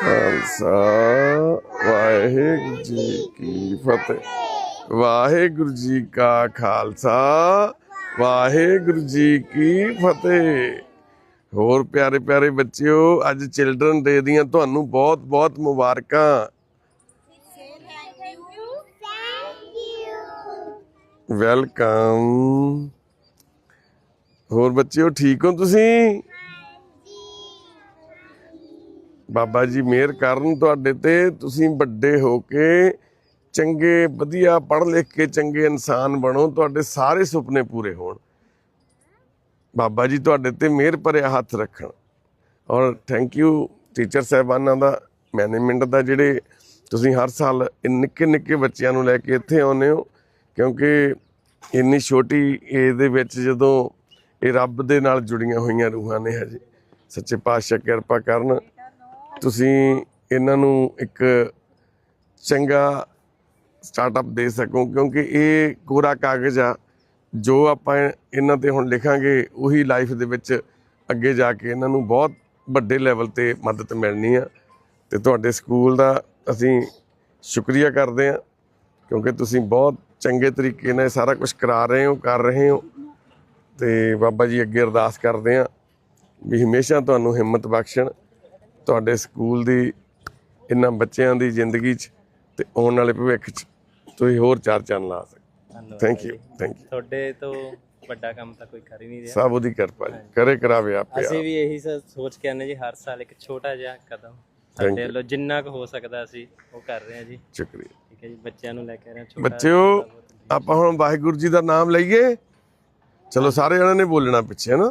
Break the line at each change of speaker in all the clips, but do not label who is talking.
ਖਾਲਸਾ, ਵਾਹਿਗੁਰੂ ਜੀ ਕੀ ਫਤਿਹ। ਵਾਹਿਗੁਰੂ ਜੀ ਕਾ ਖਾਲਸਾ, ਵਾਹਿਗੁਰੂ ਜੀ ਕੀ ਫਤਿਹ। ਹੋਰ ਪਿਆਰੇ ਪਿਆਰੇ ਬੱਚਿਓ, ਅੱਜ ਚਿਲਡਰਨ ਡੇ ਦੀਆਂ ਤੁਹਾਨੂੰ ਬਹੁਤ ਬਹੁਤ ਮੁਬਾਰਕਾਂ। ਵੈਲਕਮ। ਹੋਰ ਬੱਚਿਓ, ਠੀਕ ਹੋ ਤੁਸੀਂ? ਬਾਬਾ ਜੀ, ਮਿਹਰ ਕਰਨ ਤੁਹਾਡੇ ਤੇ। ਤੁਸੀਂ ਵੱਡੇ ਹੋ ਕੇ ਚੰਗੇ, ਵਧੀਆ ਪੜ੍ਹ ਲਿਖ ਕੇ ਚੰਗੇ ਇਨਸਾਨ ਬਣੋ। ਤੁਹਾਡੇ ਸਾਰੇ ਸੁਪਨੇ ਪੂਰੇ ਹੋਣ। ਬਾਬਾ ਜੀ, ਤੁਹਾਡੇ ਤੇ ਮਿਹਰ ਭਰਿਆ ਹੱਥ ਰੱਖਣ। ਔਰ ਥੈਂਕ ਯੂ ਟੀਚਰ ਸਾਹਿਬਾਨਾਂ ਦਾ ਮੈਨੇਜਮੈਂਟ ਦਾ, ਜਿਹੜੇ ਤੁਸੀਂ ਹਰ ਸਾਲ ਨਿੱਕੇ ਨਿੱਕੇ ਬੱਚਿਆਂ ਨੂੰ ਲੈ ਕੇ ਇੱਥੇ ਆਉਂਦੇ ਹੋ। ਕਿਉਂਕਿ ਇੰਨੀ ਛੋਟੀ ਏਜ ਦੇ ਵਿੱਚ ਜਦੋਂ ਇਹ ਰੱਬ ਦੇ ਨਾਲ ਜੁੜੀਆਂ ਹੋਈਆਂ ਰੂਹਾਂ ਨੇ ਹਜੇ। ਸੱਚੇ ਪਾਤਸ਼ਾਹ ਕਿਰਪਾ ਕਰਨ। ਤੁਸੀਂ ਇਹਨਾਂ ਨੂੰ ਇੱਕ ਚੰਗਾ ਸਟਾਰਟਅਪ ਦੇ ਸਕੋ, ਕਿਉਂਕਿ ਇਹ ਕੋਰਾ ਕਾਗਜ਼ ਆ। ਜੋ ਆਪਾਂ ਇਹਨਾਂ ਤੇ ਹੁਣ ਲਿਖਾਂਗੇ, ਉਹੀ ਲਾਈਫ ਦੇ ਵਿੱਚ ਅੱਗੇ ਜਾ ਕੇ ਇਹਨਾਂ ਨੂੰ ਬਹੁਤ ਵੱਡੇ ਲੈਵਲ ਤੇ ਮਦਦ ਮਿਲਣੀ ਆ। ਤੇ ਤੁਹਾਡੇ ਸਕੂਲ ਦਾ ਅਸੀਂ ਸ਼ੁਕਰੀਆ ਕਰਦੇ ਆ, ਕਿਉਂਕਿ ਤੁਸੀਂ ਬਹੁਤ ਚੰਗੇ ਤਰੀਕੇ ਨਾਲ ਇਹ ਸਾਰਾ ਕੁਝ ਕਰਾ ਰਹੇ ਹੋ, ਕਰ ਰਹੇ ਹੋ। ਤੇ ਬਾਬਾ ਜੀ ਅੱਗੇ ਅਰਦਾਸ ਕਰਦੇ ਆ ਵੀ ਹਮੇਸ਼ਾ ਤੁਹਾਨੂੰ ਹਿੰਮਤ ਬਖਸ਼ਣ। ਤੁਹਾਡੇ ਸਕੂਲ ਦੀ ਇਹਨਾਂ ਬੱਚਿਆਂ ਦੀ ਜ਼ਿੰਦਗੀ 'ਚ ਤੇ ਆਉਣ ਵਾਲੇ ਭਵਿੱਖ 'ਚ ਤੁਸੀਂ ਹੋਰ ਚਾਰ ਚੰਨ ਲਾ ਸਕੋ
ਧੰਨਵਾਦ
ਥੈਂਕ ਯੂ ਥੈਂਕ ਯੂ
ਤੁਹਾਡੇ ਤੋਂ ਵੱਡਾ ਕੰਮ ਤਾਂ ਕੋਈ ਕਰ ਹੀ ਨਹੀਂ ਰਿਹਾ।
ਸਭ ਉਹਦੀ ਕਿਰਪਾ ਜੀ। ਕਰੇ ਕਰਾਵੇ ਆਪੇ
ਅਸੀਂ। ਵੀ ਇਹੀ ਸ- ਸੋਚ ਕੇ ਆਨੇ ਜੀ ਹਰ ਸਾਲ ਇੱਕ ਛੋਟਾ ਜਿਹਾ ਕਦਮ ਸਾਡੇ ਵੱਲੋਂ ਜਿੰਨਾ ਕੁ ਹੋ ਸਕਦਾ ਅਸੀਂ ਉਹ ਕਰ ਰਹੇ ਹਾਂ ਜੀ।
ਸ਼ੁਕਰੀਆ।
ਠੀਕ ਹੈ ਜੀ ਬੱਚਿਆਂ ਨੂੰ ਲੈ ਕੇ ਆ ਰਹੇ ਛੋਟਾ
ਬੱਚਿਓ ਆਪਾਂ ਹੁਣ ਵਾਹਿਗੁਰੂ ਜੀ ਦਾ ਨਾਮ ਲਈਏ। ਚਲੋ ਸਾਰੇ ਜਣਾਂ ਨੇ ਬੋਲਣਾ ਪਿੱਛੇ ਨਾ?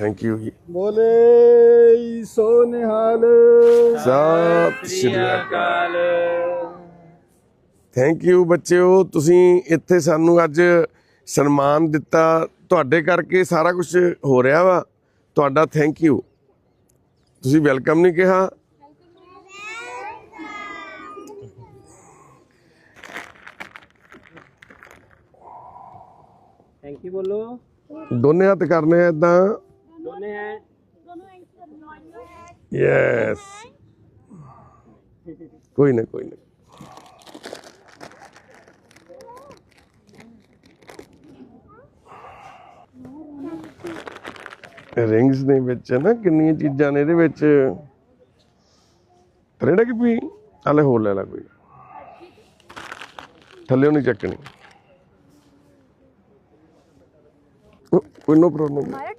ਥੈਂਕ ਯੂ ਜੀ
ਬੋਲੇ ਸੋ ਨਿਹਾਲ।
ਸਤਿ ਸ਼੍ਰੀ ਅਕਾਲ।
ਅਕਾਲ।
ਥੈਂਕ ਯੂ ਬੱਚਿਓ। ਤੁਸੀਂ ਇੱਥੇ ਸਾਨੂੰ ਅੱਜ ਸਨਮਾਨ ਦਿੱਤਾ। ਤੁਹਾਡੇ ਕਰਕੇ ਸਾਰਾ ਕੁਝ ਹੋ ਰਿਹਾ ਵਾ। ਤੁਹਾਡਾ ਥੈਂਕ ਯੂ ਤੁਸੀਂ ਵੈਲਕਮ ਨਹੀਂ ਕਿਹਾ?
ਥੈਂਕ ਯੂ ਬੋਲੋ।
ਦੋਨੇ ਹੱਥ ਕਰਨੇ ਆ ਇਦਾਂ
ਦੋਨੇ ਹੈ
ਯੈਸ ਕੋਈ ਨਾ ਕੋਈ ਨਾ ਰਿੰਗਸ ਦੇ ਵਿੱਚ ਨਾ ਕਿੰਨੀਆਂ ਚੀਜ਼ਾਂ ਨੇ ਇਹਦੇ ਵਿੱਚ ਰੇੜਾ ਕਿ ਵੀ ਹਲੇ ਹੋਰ ਲੈ ਲੈ ਕੋਈ ਥੱਲੇ ਨਹੀਂ ਚੱਕਣੀ ਉਹ, ਕੋਈ ਨੋ ਪ੍ਰੋਬਲਮ
हमारे टू हैंड्स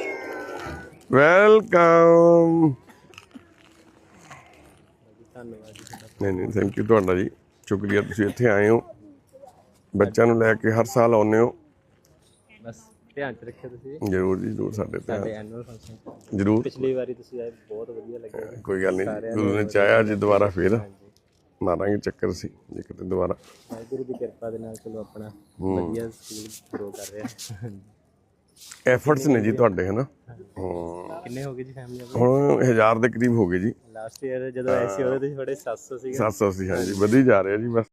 ਵੈਲਕਮ। ਨਹੀਂ ਨਹੀਂ ਥੈਂਕ ਯੂ ਤੁਹਾਡਾ ਜੀ। ਸ਼ੁਕਰੀਆ ਤੁਸੀਂ ਇੱਥੇ ਆਏ ਹੋ। ਬੱਚਿਆਂ ਨੂੰ ਲੈ ਕੇ ਹਰ ਸਾਲ ਆਉਂਦੇ ਹੋ।
ਬਸ ਧਿਆਨ ਚ ਰੱਖਿਓ ਤੁਸੀਂ।
ਜ਼ਰੂਰ ਜੀ ਜ਼ਰੂਰ ਸਾਡੇ
ਸਾਡੇ ਐਨੂਅਲ ਫੰਕਸ਼ਨ
ਜ਼ਰੂਰ।
ਪਿਛਲੀ ਵਾਰੀ ਤੁਸੀਂ ਆਏ ਬਹੁਤ ਵਧੀਆ ਲੱਗਿਆ।
ਕੋਈ ਗੱਲ ਨਹੀਂ ਗੁਰੂ ਨੇ ਚਾਹਿਆ ਜੇ ਦੁਬਾਰਾ ਫੇਰ ਮਾਰਾਂਗੇ ਚੱਕਰ ਸੀ ਜੇ ਕਿਤੇ ਦੁਬਾਰਾ।
ਵਾਹਿਗੁਰੂ ਦੀ ਕਿਰਪਾ ਦੇ ਨਾਲ ਚਲੋ ਆਪਣਾ ਵਧੀਆ ਸਕੂਲ ਗਰੋ ਕਰ ਰਿਹਾ।
ਐਫਰਟਸ ਨੇ ਜੀ ਤੁਹਾਡੇ ਹਨਾ? ਹਾਂ।
ਕਿੰਨੇ ਹੋ ਗਏ ਜੀ ਫੈਮਿਲੀ
ਹੁਣ 1000 ਦੇ ਕਰੀਬ ਹੋ ਗਏ ਜੀ।
ਲਾਸਟ ਈਅਰ ਜਦੋਂ ਆਏ ਸੀ ਉਹਦੇ ਤੇ ਥੋੜੇ 700 ਸੀਗੇ।
700 ਸੀ ਹਾਂਜੀ। ਵਧੀ ਜਾ ਰਿਹਾ ਜੀ ਬਸ।